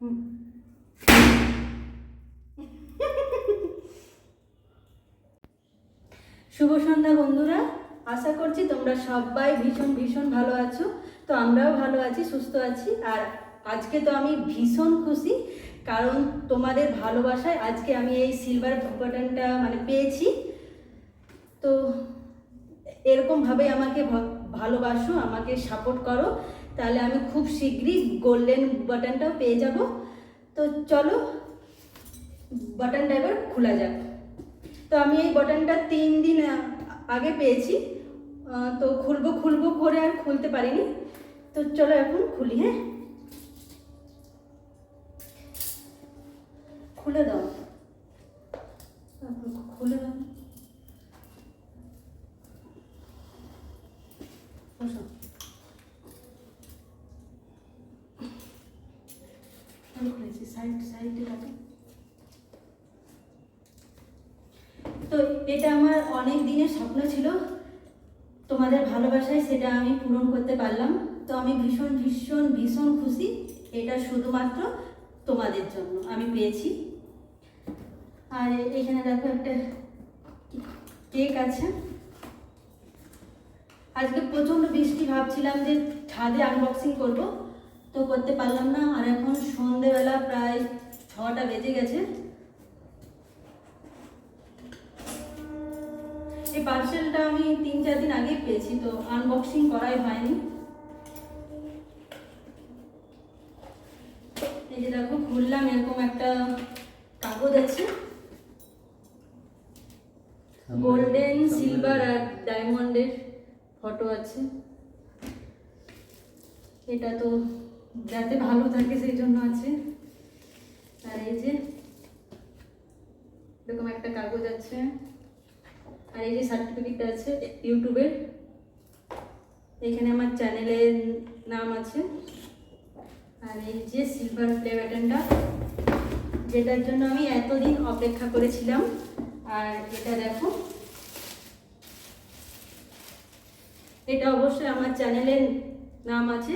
শুভ সন্ধ্যা বন্ধুরা, আশা করছি তোমরা সবাই ভীষণ ভীষণ ভালো আছো। তো আমরাও ভালো আছি, সুস্থ আছি। আর আজকে তো আমি ভীষণ খুশি, কারণ তোমাদের ভালোবাসায় আজকে আমি এই সিলভার বাটনটা মানে পেয়েছি। তো এরকমভাবে আমাকে ভালোবাসো, আমাকে সাপোর্ট করো। তাহলে আমি খুব শীঘ্রই গোল্ডেন বাটনটাও পেয়ে যাব। তো চলো বাটনটা এবার খোলা যাক। তো আমি এই বাটনটা তিন দিন আগে পেয়েছি। তো খুলবো খুলবো করে আর খুলতে পারিনি। তো চলো এখন খুলি হ্যাঁ? খুলে দাও। খুলে দাও আমি খুলেছি সাইড সাইডে তো এটা আমার অনেক দিনের স্বপ্ন ছিল। তোমাদের ভালোবাসায় সেটা আমি পূরণ করতে পারলাম। তো আমি ভীষণ ভীষণ ভীষণ খুশি। এটা শুধুমাত্র তোমাদের জন্য আমি পেয়েছি। আর এখানে দেখো একটা কেক আছে। আজকে প্রচণ্ড বৃষ্টি ভাবছিলাম যে ছাদে আনবক্সিং করব। তো করতে পারলাম না আর এখন সন্ধেবেলা প্রায় ছটা বেজে গেছে। এই পার্সেলটা আমি তিন চার দিন আগে পেয়েছি তো আনবক্সিং করাই হয়নি। এই যে দেখো খুললাম এরকম একটা কাগজ আছে। গোল্ডেন সিলভার আর ডায়মন্ডের ফটো আছে। এটা তো যাতে ভালো থাকে সেই জন্য আছে। আর এই যে, এরকম একটা কাগজ আছে। আর এই যে সার্টিফিকেটটা আছে ইউটিউবের এখানে আমার চ্যানেলের নাম আছে। আর এই যে সিলভার প্লে বাটনটা যেটার জন্য আমি এতদিন অপেক্ষা করেছিলাম। আর এটা দেখো। এটা অবশ্যই আমার চ্যানেলের নাম আছে।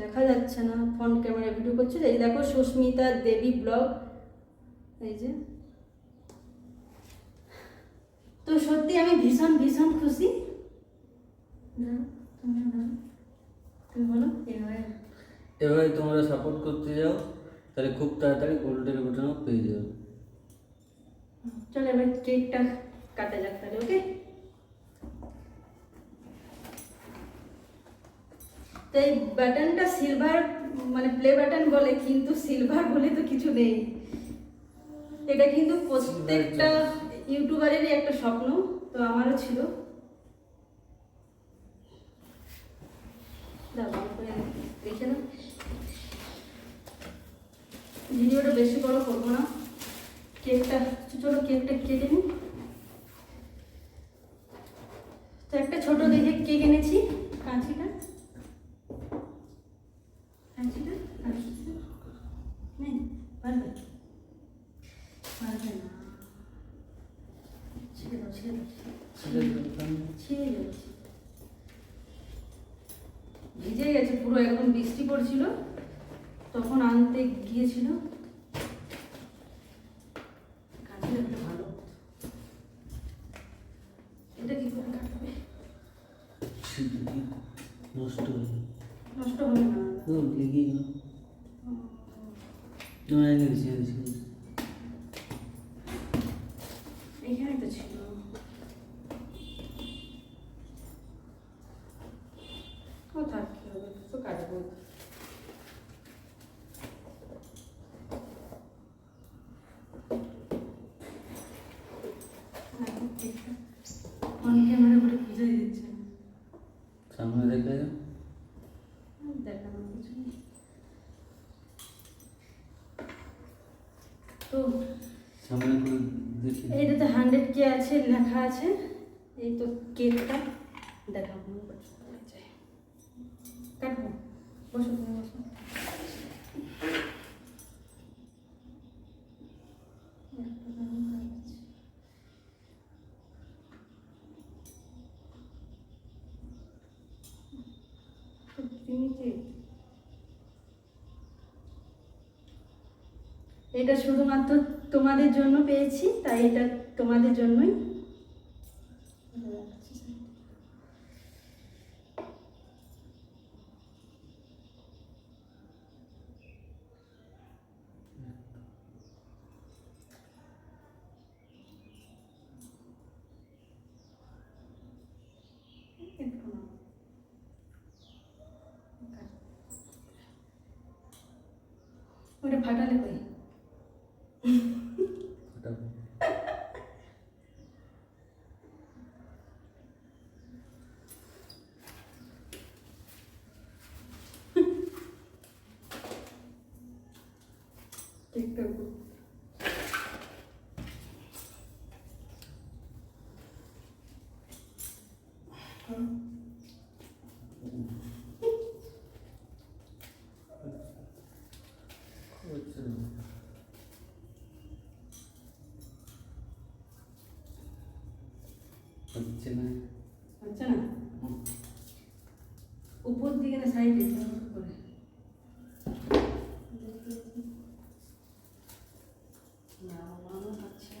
দেখা যাচ্ছে না ফ্রন্ট ক্যামেরা ভিডিও করছে। এই দেখো সুস্মিতা দেবী ব্লগ এই যে। তো সত্যি আমি ভীষণ ভীষণ খুশি। তোমরা। তুমি বলো এভাবে। এবারে তোমরা সাপোর্ট করতে যাও তাহলে খুব তাড়াতাড়ি গোল্ডেন বাটনও পেয়ে যাবে। চলো এবার কেকটা কাটা যাক তাহলে ওকে তো এই বাটনটা সিলভার মানে প্লে বাটন বলে কিন্তু সিলভার বলে তো কিছু নেই। এটা কিন্তু প্রত্যেকটা ইউটিউবারেরই একটা স্বপ্ন তো আমারও ছিল। দেখে নাও। ভিডিওটা বেশি বড় করব না। কেকটা চলো কেকটা কেটে নিই। তো একটা ছোট দেখে কেক এনেছি কাঁচিটা কাঁচিটা নেই পারবে পারবে না ছেড়ে ছেড়ে যাচ্ছে ভিজে গেছে পুরো একদম বৃষ্টি পড়ছিল তখন আনতে গিয়েছিল। কাছে একটা ভালো এটা কি করে কাটবে? নষ্ট নষ্ট হবে না লেগে গেল। এখানে তো ছিল কোথায় কি হবে তো কাটবো অন ক্যামেরা করে বুঝাই দিচ্ছে। সামনে দেখা যাও কিছু তো সামনে করে দেখি। এইটাতে হান্ড্রেড কে আছে লেখা আছে। এই তো কেকটা। দেখাবো কাটবো বসো তুমি বসো একটা দারুণ কাজ আছে। তো তিনটে এটা শুধুমাত্র তোমাদের জন্য পেয়েছি তাই এটা তোমাদের জন্যই। ওটা ফাটালে কই? টিকটক হচ্ছে না। হচ্ছে না আচ্ছা না উপর দিকে না সাইডে করে না বাবা আচ্ছা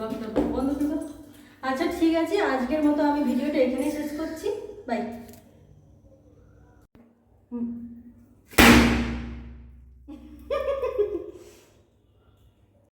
ব্লগটা বন্ধ করে আচ্ছা ঠিক আছে আজকের মতো আমি ভিডিওটা এখানেই শেষ করছি। বাই